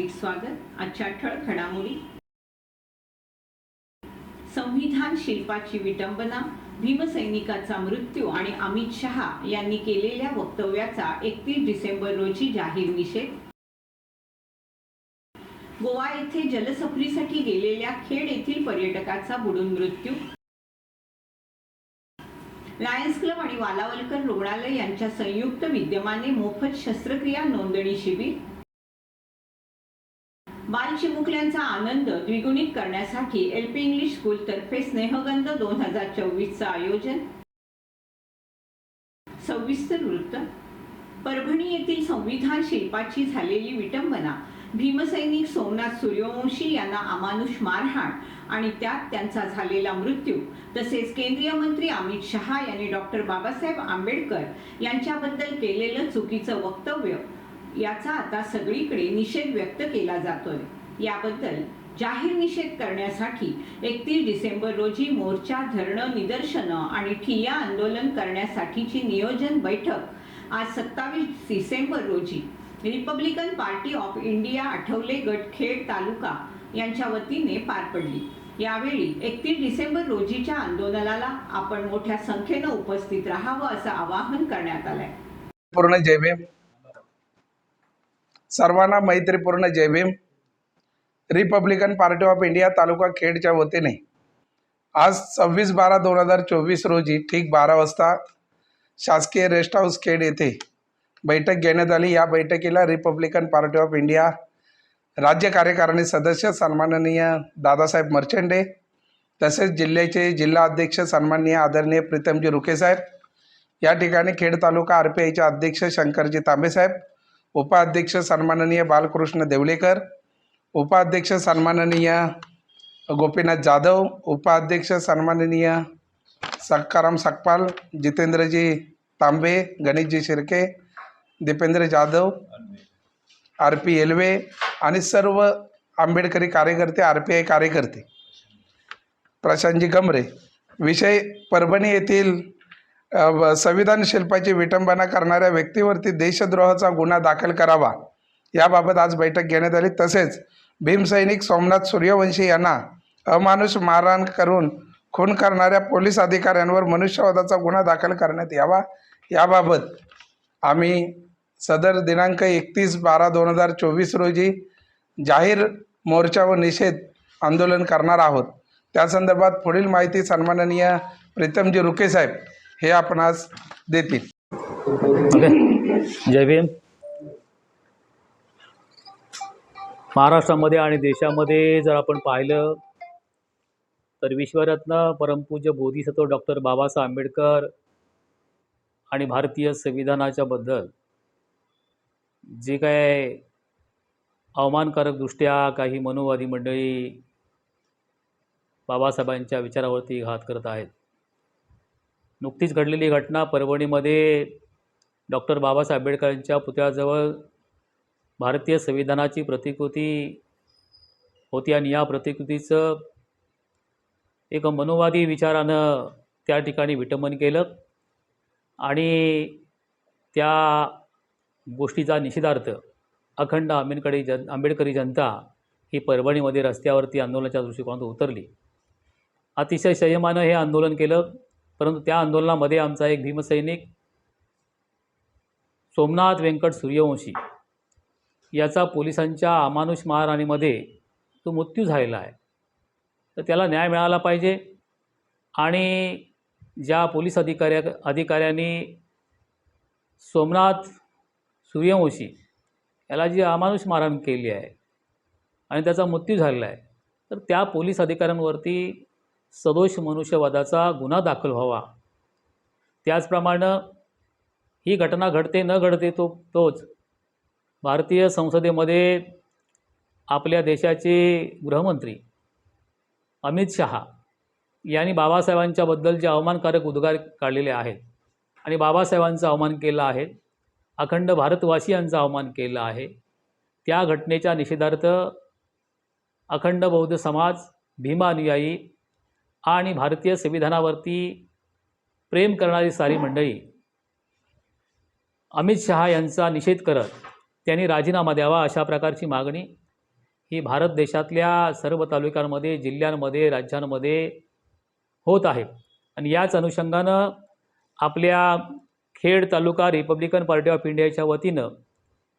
हार्दिक स्वागत. आजच्या ठळ घडामोडी. संविधान शिल्पाची विटंबना भीमसैनिकाचा मृत्यू आणि अमित शहा यांनी केलेल्या वक्तव्याचा एकतीस डिसेंबर रोजी जाहीर निषेध. गोवा येथे जलसफरीसाठी गेलेल्या खेड येथील पर्यटकाचा बुडून मृत्यू. लायन्स क्लब आणि वालावलकर रुग्णालय यांच्या संयुक्त विद्यमाने मोफत शस्त्रक्रिया नोंदणी शिबिर. बाल चिमुकल्यांचा आनंद द्विगुणित करण्यासाठी एल पी इंग्लिश स्कूल तर्फे स्नेहगंध दोन हजार चोवीसचं आयोजन. सविस्तर वृत्त. परभणी येथील संविधान शिल्पाची झालेली विटंबना भीमसैनिक सोमनाथ सूर्यवंशी यांना अमानुष मारहाण आणि त्यात त्यांचा झालेला मृत्यू तसेच केंद्रीय मंत्री अमित शहा यांनी डॉक्टर बाबासाहेब आंबेडकर यांच्याबद्दल केलेलं चुकीचं वक्तव्य याचा आता सगळीकडे निषेध व्यक्त केला जातोय. याबद्दल जाहीर निषेध करण्यासाठी एकतीस डिसेंबर रोजी मोर्चा धरणं निदर्शनं आणि ठिय्या आंदोलन करण्यासाठीची नियोजन बैठक आज सत्तावीस डिसेंबर रोजी. Republican Party of India Athawale गटखेड taluka यांच्या वतीने पार पडली. यावेळी एकतीस डिसेंबर रोजीच्या आंदोलनाला आपण मोठ्या संख्येनं उपस्थित राहावं असं आवाहन करण्यात आलंय. पूर्ण जय सर्वांना मैत्रीपूर्ण जय Bhim. Republican Party of India taluka खेडच्या वतीने आज सव्वीस बारा दोन हजार चोवीस रोजी ठीक बारा वाजता शासकीय रेस्ट हाऊस खेड येथे बैठक घेण्यात आली. या बैठकीला रिपब्लिकन पार्टी ऑफ इंडिया राज्य कार्यकारिणी सदस्य सन्माननीय दादासाहेब मर्चंडे तसेच जिल्ह्याचे जिल्हा अध्यक्ष सन्माननीय आदरणीय प्रीतमजी रुखेसाहेब या ठिकाणी खेड तालुका आर पी आयचे अध्यक्ष शंकरजी तांबेसाहेब उपाध्यक्ष सन्माननीय बालकृष्ण देवलेकर उपाध्यक्ष सन्माननीय गोपीनाथ जाधव उपाध्यक्ष सन्माननीय सक्काराम सकपाल जितेंद्रजी तांबे गणेशजी शिर्के दीपेंद्र जाधव आर पी एलवे आणि सर्व आंबेडकरी कार्यकर्ते आर पी आय कार्यकर्ते. प्रशांतजी गमरे विषय परभणी येथील संविधान शिल्पाची विटंबना करणाऱ्या व्यक्तीवरती देशद्रोहाचा गुन्हा दाखल करावा. याबाबत आज बैठक घेण्यात आली. तसेच भीमसैनिक सोमनाथ सूर्यवंशी यांना अमानुष मारहाण करून खून करणाऱ्या पोलीस अधिकाऱ्यांवर मनुष्यवधाचा गुन्हा दाखल करण्यात यावा. याबाबत आम्ही सदर दिनांक एकतीस बारा दोन हजार चोवीस रोजी जाहीर मोर्चा व निषेध आंदोलन करणार आहोत. त्या संदर्भात पुढील माहिती सन्माननीय प्रीतमजी रुके साहेब हे आपण आज देतील. जय भीम. महाराष्ट्रामध्ये आणि देशामध्ये जर आपण पाहिलं तर विश्वरत्न परमपूज्य बोधिसत्व डॉक्टर बाबासाहेब आंबेडकर आणि भारतीय संविधानाच्या बद्दल जे काय अवमानकारकदृष्ट्या काही मनोवादी मंडळी बाबासाहेबांच्या विचारावरती घात करत आहेत नुकतीच घडलेली घटना परभणीमध्ये डॉक्टर बाबासाहेब आंबेडकरांच्या पुतळ्याजवळ भारतीय संविधानाची प्रतिकृती होती आणि या प्रतिकृतीचं एक मनोवादी विचारानं त्या ठिकाणी विटंबन केलं आणि त्या गोष्टीचा निषेधार्थ अखंड आंबेडकरी जन आंबेडकरी जनता ही परभणीमध्ये रस्त्यावरती आंदोलनाच्या दृष्टिकोनातून उतरली. अतिशय संयमानं हे आंदोलन केलं. परंतु त्या आंदोलनामध्ये आमचा एक भीमसैनिक सोमनाथ व्यंकट सूर्यवंशी याचा पोलिसांच्या अमानुष महाराणीमध्ये तो मृत्यू झालेला आहे. तर त्याला न्याय मिळाला पाहिजे आणि ज्या पोलीस अधिकाऱ्या अधिकाऱ्यांनी सोमनाथ सूर्यवंशी याला जी अमानुष मारहाण केली आहे आणि त्याचा मृत्यू झालेला आहे तर त्या पोलीस अधिकाऱ्यांवरती सदोष मनुष्यवादाचा गुन्हा दाखल व्हावा. त्याचप्रमाणे ही घटना घडते न घडते तो तोच भारतीय संसदेमध्ये आपल्या देशाचे गृहमंत्री अमित शहा यांनी बाबासाहेबांच्याबद्दल जे अवमानकारक उद्गार काढलेले आहेत आणि बाबासाहेबांचा अवमान केला आहे अखंड भारतवासियांचा अवमान केला आहे. त्या घटनेच्या निषेधार्थ अखंड बौद्ध समाज भीमानुयायी आणि भारतीय संविधानावरती प्रेम करणारी सारी मंडळी अमित शहा यांचा निषेध करत त्यांनी राजीनामा द्यावा अशा प्रकारची मागणी ही भारत देशातल्या सर्व तालुक्यांमध्ये जिल्ह्यांमध्ये राज्यांमध्ये होत आहे. आणि याच अनुषंगानं आपल्या Khed taluka Republican Party of इंडियाच्या वतीनं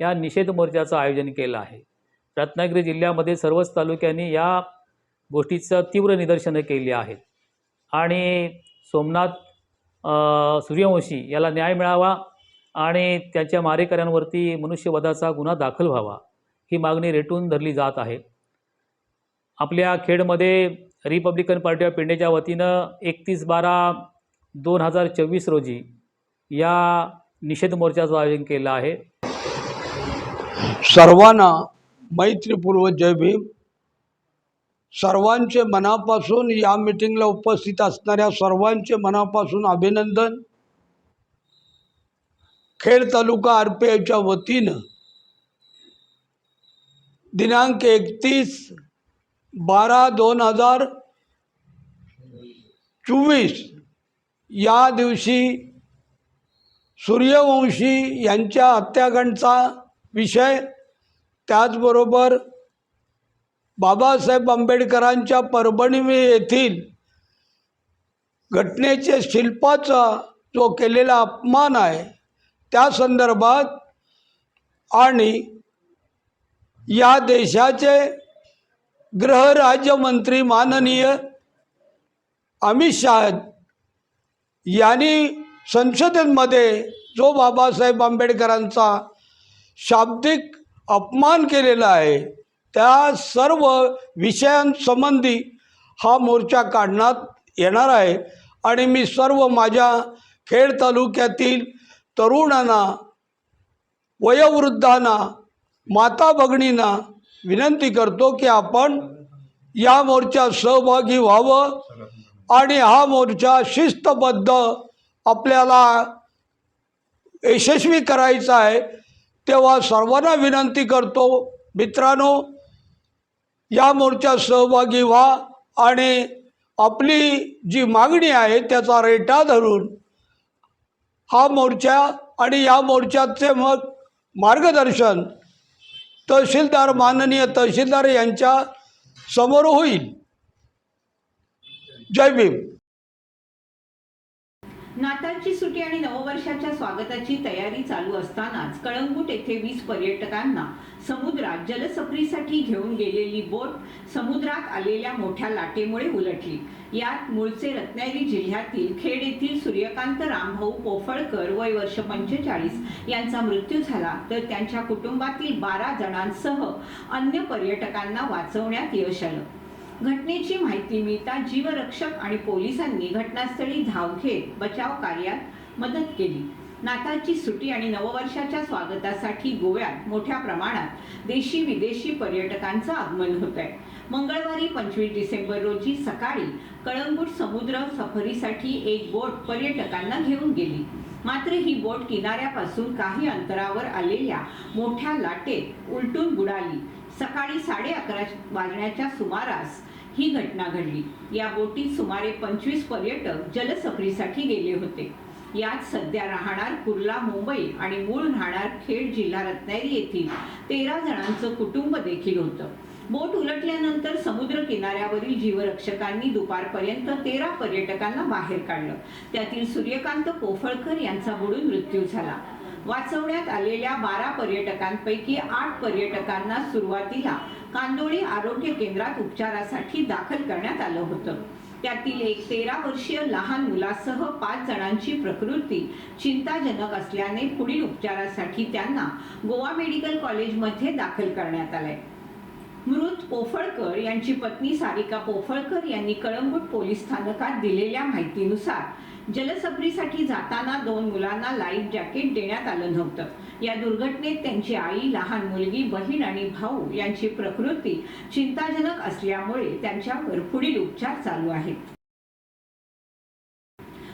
या निषेध मोर्चाचं आयोजन केलं आहे. रत्नागिरी जिल्ह्यामध्ये सर्वच तालुक्यांनी या गोष्टीचं तीव्र निदर्शनं केली आहेत. आणि सोमनाथ सूर्यवंशी याला न्याय मिळावा आणि त्याच्या मारेकऱ्यांवरती मनुष्यवधाचा गुन्हा दाखल व्हावा ही मागणी रेटून धरली जात आहे. आपल्या खेडमध्ये रिपब्लिकन पार्टी ऑफ इंडियाच्या वतीनं एकतीस बारा दोन हजार चोवीस रोजी या निषेध मोर्चाचं आयोजन केलं आहे. सर्वांना मैत्रीपूर्व जय भीम. सर्वांचे मनापासून या मिटिंगला उपस्थित असणाऱ्या सर्वांचे मनापासून अभिनंदन. खेड तालुका आर पी आयच्या वतीनं दिनांक एकतीस बारा दोन हजार चोवीस या दिवशी सूर्यवंशी यांच्या हत्याकांडचा विषय त्याचबरोबर बाबासाहेब आंबेडकरांच्या परभणी येथील घटनेचे शिल्पाचा जो केलेला अपमान आहे त्या संदर्भात आणि या देशाचे गृहराज्यमंत्री माननीय अमित शाह यांनी संसदेमध्ये जो बाबासाहेब आंबेडकरांचा शाब्दिक अपमान केलेला आहे त्या सर्व विषयांसंबंधी हा मोर्चा काढण्यात येणार आहे. आणि मी सर्व माझ्या खेड तालुक्यातील तरुणांना वयोवृद्धांना माता भगिनींना विनंती करतो की आपण या मोर्चात सहभागी व्हावं आणि हा मोर्चा शिस्तबद्ध आपल्याला यशस्वी करायचा आहे तेव्हा सर्वांना विनंती करतो. मित्रांनो या मोर्चात सहभागी व्हा आणि आपली जी मागणी आहे त्याचा रेटा धरून हा मोर्चा आणि या मोर्चाचे मग मार्गदर्शन तहसीलदार माननीय तहसीलदार यांच्या समोर होईल. जय भीम. नाताळची सुटी आणि नववर्षाच्या स्वागताची तयारी चालू असतानाच कळंगूट येथे वीस पर्यटकांना समुद्रात जलसफरीसाठी घेऊन गेलेली बोट समुद्रात आलेल्या मोठ्या लाटेमुळे उलटली. यात मूळचे रत्नागिरी जिल्ह्यातील खेड येथील सूर्यकांत रामभाऊ पोफळकर वय वर्ष पंचेचाळीस यांचा मृत्यू झाला. तर त्यांच्या कुटुंबातील बारा जणांसह अन्य पर्यटकांना वाचवण्यात यश आलं. घटनेची माहिती मिळता जीवरक्षक आणि पोलिसांनी घटनास्थळी धाव घेत बचाव कार्यात मदत केली. नाताळची सुटी आणि नववर्षाच्या स्वागतासाठी गोव्यात मोठ्या प्रमाणात देशी विदेशी पर्यटकांचं आगमन होत आहे मंगळवारी पंचवीस डिसेंबर रोजी सकाळी कळंगूट समुद्र सफरीसाठी एक बोट पर्यटकांना घेऊन गेली. मात्र ही बोट किनाऱ्यापासून काही अंतरावर आलेल्या मोठ्या लाटेत उलटून बुडाली. सकाळी साडे अकरा वाजण्याच्या सुमारास ही घटना घडली. या बोटीत सुमारे पंचवीस पर्यटक जलसफरीसाठी गेले होते. यात सध्या राहणार कुर्ला मुंबई आणि मूळ राहणार खेड जिल्हा रत्नागिरी येथील तेरा जणांचं कुटुंब देखील होतं. बोट उलटल्यानंतर समुद्र किनाऱ्यावरील जीवरक्षकांनी दुपारपर्यंत तेरा पर्यटकांना बाहेर काढलं. त्यातील सूर्यकांत पोफळकर यांचा बुडून मृत्यू झाला. वाचवण्यात आलेल्या बारा पर्यटकांपैकी आठ पर्यटकांना सुरुवातीला कांदोळी आरोग्य केंद्रात उपचारासाठी दाखल करण्यात आलं होतं. त्यातील एक तेरा वर्षीय लहान मुलासह पाच जणांची प्रकृती चिंताजनक असल्याने पुढील उपचारासाठी त्यांना गोवा मेडिकल कॉलेजमध्ये दाखल करण्यात आलंय. मृत पोफळकर यांची पत्नी सारिका पोफळकर यांनी कळंगूट पोलीस स्थानकात दिलेल्या माहितीनुसार जलसफरीसाठी जाताना दोन मुलांना लाईफ जॅकेट देण्यात आलं नव्हतं. या दुर्घटनेत त्यांची आई लहान मुलगी बहीण आणि भाऊ यांची प्रकृती चिंताजनक असल्यामुळे त्यांच्यावर पुढील उपचार चालू आहेत.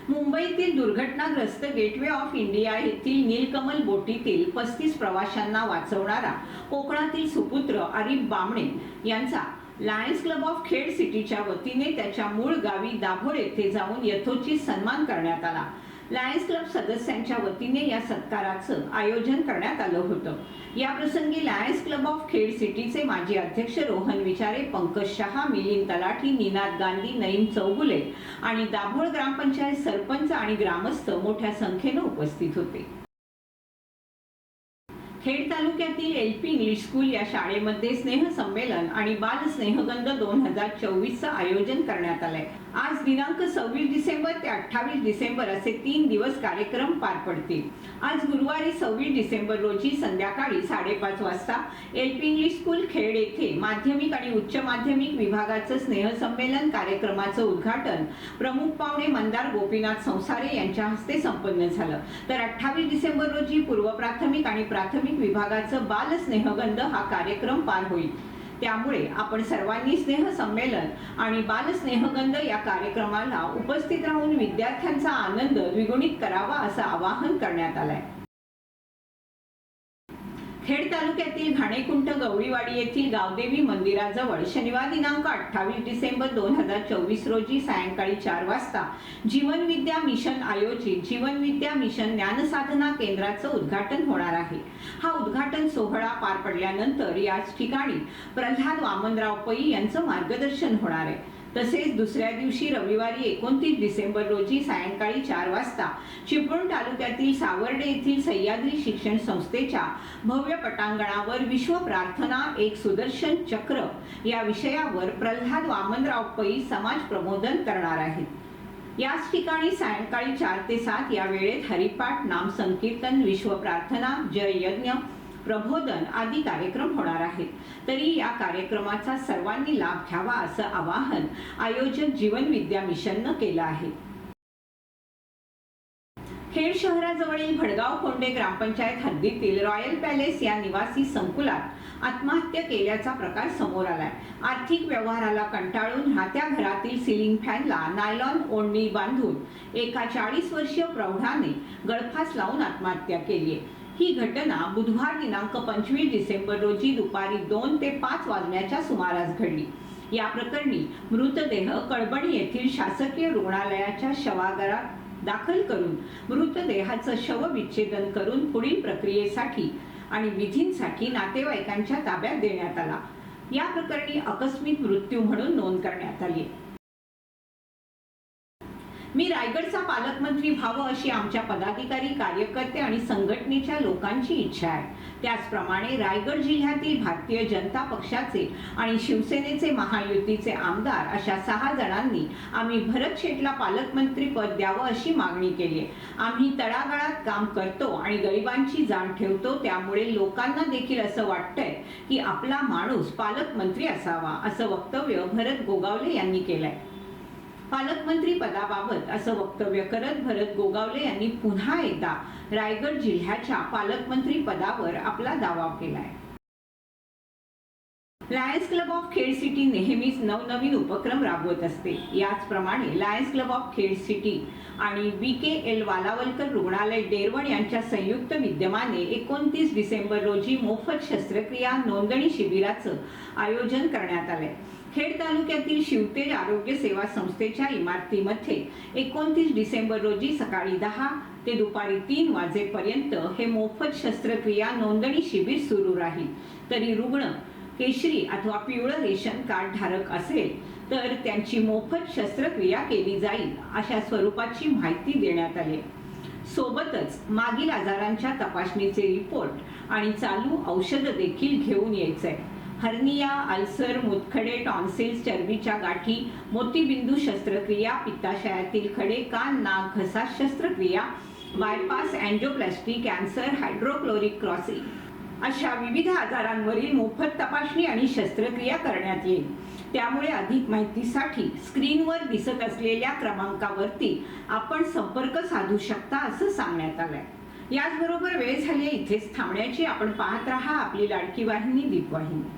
मुंबईतील दुर्घटनाग्रस्त गेटवे ऑफ इंडिया येथील नीलकमल बोटीतील पस्तीस प्रवाशांना वाचवणारा कोकणातील सुपुत्र आरिफ बामणे यांचा लायन्स क्लब ऑफ खेड सिटीच्या वतीने त्याच्या मूळ गावी दाभोळ येथे जाऊन यथोचित सन्मान करण्यात आला. लायन्स क्लब सदस्यांच्या वतीने या सत्काराचं आयोजन करण्यात आलं होतं. या प्रसंगी लायन्स क्लब ऑफ खेड सिटीचे माजी अध्यक्ष रोहन विचारे पंकज शहा मिलिंद तलाठी निनाद गांधी नईम चौगुले आणि दाभोळ ग्रामपंचायत सरपंच आणि ग्रामस्थ मोठ्या संख्येनं उपस्थित होते. खेड तालुक्यातील एल पी इंग्लिश स्कूल या शाळेमध्ये स्नेहसंमेलन आणि बाल स्नेहगंध दोन हजार चोवीसचं आयोजन करण्यात आलंय. आज दिनांक सव्वीस डिसेंबर ते अठ्ठावीस डिसेंबर असे तीन दिवस कार्यक्रम पार पडतील. आज गुरुवारी सव्वीस डिसेंबर रोजी संध्याकाळी साडेपाच वाजता L P English school Khed येथे माध्यमिक आणि उच्च माध्यमिक विभागाचं स्नेहसंमेलन कार्यक्रमाचं उद्घाटन प्रमुख पाहुणे मंदार गोपीनाथ संसारे यांच्या हस्ते संपन्न झालं. तर अठ्ठावीस डिसेंबर रोजी पूर्व प्राथमिक आणि प्राथमिक विभागाचं बाल स्नेहगंध हा कार्यक्रम पार होईल. त्यामुळे आपण सर्वांनी स्नेह संमेलन आणि बाल स्नेहगंध या कार्यक्रमाला उपस्थित राहून विद्यार्थ्यांचा आनंद द्विगुणित करावा असं आवाहन करण्यात आलंय. खेड तालुक्यातील घाणेकुंट गवळीवाडी येथील गावदेवी मंदिराजवळ शनिवार दिनांक अठ्ठावीस डिसेंबर दोन हजार चोवीस रोजी सायंकाळी चार वाजता जीवनविद्या मिशन आयोजित जीवनविद्या मिशन ज्ञानसाधना केंद्राचं उद्घाटन होणार आहे. हा उद्घाटन सोहळा पार पडल्यानंतर याच ठिकाणी प्रल्हाद वामनराव पै यांचं मार्गदर्शन होणार आहे. तसेच दुसऱ्या दिवशी रविवारी एकोणतीस डिसेंबर रोजी सायंकाळी चार वाजता चिपळूण तालुक्यातील सावर्डे येथील सह्याद्री शिक्षण संस्थेच्या भव्य पटांगणावर विश्व प्रार्थना एक सुदर्शन चक्र या विषयावर प्रल्हाद वामनराव पै समाज प्रबोधन करणार आहेत. याच ठिकाणी सायंकाळी चार ते सात या वेळेत हरिपाठ नाम संकीर्तन विश्व प्रार्थना जय यज्ञ प्रबोधन आदी कार्यक्रम होणार आहेत. तरी या कार्यक्रमाचा सर्वांनी लाभ घ्यावा असं आवाहन आयोजक जीवन विद्या मिशननं केलं आहे. खेड शहराजवळील भडगाव कोंडे ग्रामपंचायत हद्दीतील रॉयल पॅलेस या निवासी संकुलात आत्महत्या केल्याचा प्रकार समोर आलाय. आर्थिक व्यवहाराला कंटाळून राहत्या घरातील सिलिंग फॅनला नायलॉन ओढणी बांधून एका चाळीस वर्षीय प्रौढाने गळफास लावून आत्महत्या केली आहे ही घटना बुधवार दिनांक पंचवीस डिसेंबर रोजी दुपारी दोन ते पाच वाजण्याच्या सुमारास घडली. या प्रकरणी मृतदेह कळबणी येथील शासकीय रुग्णालयाच्या शवागारात दाखल करून मृतदेहाचं शवविच्छेदन करून पुढील प्रक्रियेसाठी आणि विधींसाठी नातेवाईकांच्या ताब्यात देण्यात आला. या प्रकरणी आकस्मिक मृत्यू म्हणून नोंद करण्यात आली मी रायगडचा पालकमंत्री व्हावं अशी आमच्या पदाधिकारी कार्यकर्ते आणि संघटनेच्या लोकांची इच्छा आहे. त्याचप्रमाणे रायगड जिल्ह्यातील भारतीय जनता पक्षाचे आणि शिवसेनेचे महायुतीचे आमदार अशा सहा जणांनी आम्ही भरत शेटला पालकमंत्री पद द्यावं अशी मागणी केली आहे. आम्ही तळागाळात काम करतो आणि गरिबांची जाण ठेवतो त्यामुळे लोकांना देखील असं वाटतंय की आपला माणूस पालकमंत्री असावा असं वक्तव्य भरत गोगावले यांनी केलंय. पालकमंत्री पदाबाबत असं वक्तव्य करत भरत गोगावले यांनी पुन्हा एकदा रायगड जिल्ह्याच्या पालकमंत्री पदावर आपला दावा केलाय. Lions Club of Khed City नेहमीच नवनवीन उपक्रम राबवत असते. याचप्रमाणे Lions Club of Khed City आणि बी के एल वालावलकर रुग्णालय डेरवण यांच्या संयुक्त विद्यमाने एकोणतीस डिसेंबर रोजी मोफत शस्त्रक्रिया नोंदणी शिबिराचं आयोजन करण्यात आलंय. खेड तालुक्यातील शिवतेज आरोग्य सेवा संस्थेच्या इमारतीमध्ये एकोणतीस डिसेंबर रोजी सकाळी दहा ते दुपारी तीन वाजेपर्यंत हे मोफत शस्त्रक्रिया नोंदणी शिबिर सुरू राहील. तरी रुग्ण केशरी अथवा पिवळं रेशन कार्ड धारक असेल तर त्यांची मोफत शस्त्रक्रिया केली जाईल अशा स्वरूपाची माहिती देण्यात आली. सोबतच मागील आजारांच्या तपासणीचे रिपोर्ट आणि चालू औषधं देखील घेऊन यायचंय. हर्निया अल्सर मुतखडे टॉन्सिल्स चरबीच्या गाठी मोतीबिंदू शस्त्रक्रिया पित्ताशयातील खडे कान नाक घसा शस्त्रक्रिया bypass angioplasty cancer hydrochloric crossing. अशा विविध आजारांवरील मोफत तपासणी आणि शस्त्रक्रिया करण्यात येईल. त्यामुळे अधिक माहितीसाठी स्क्रीनवर दिसत असलेल्या क्रमांकावरती आपण संपर्क साधू शकता असं सांगण्यात आलंय. याचबरोबर वेळ झाली इथेच थांबण्याची. आपण पाहत राहा आपली लाडकी वाहिनी दीपवाहिनी.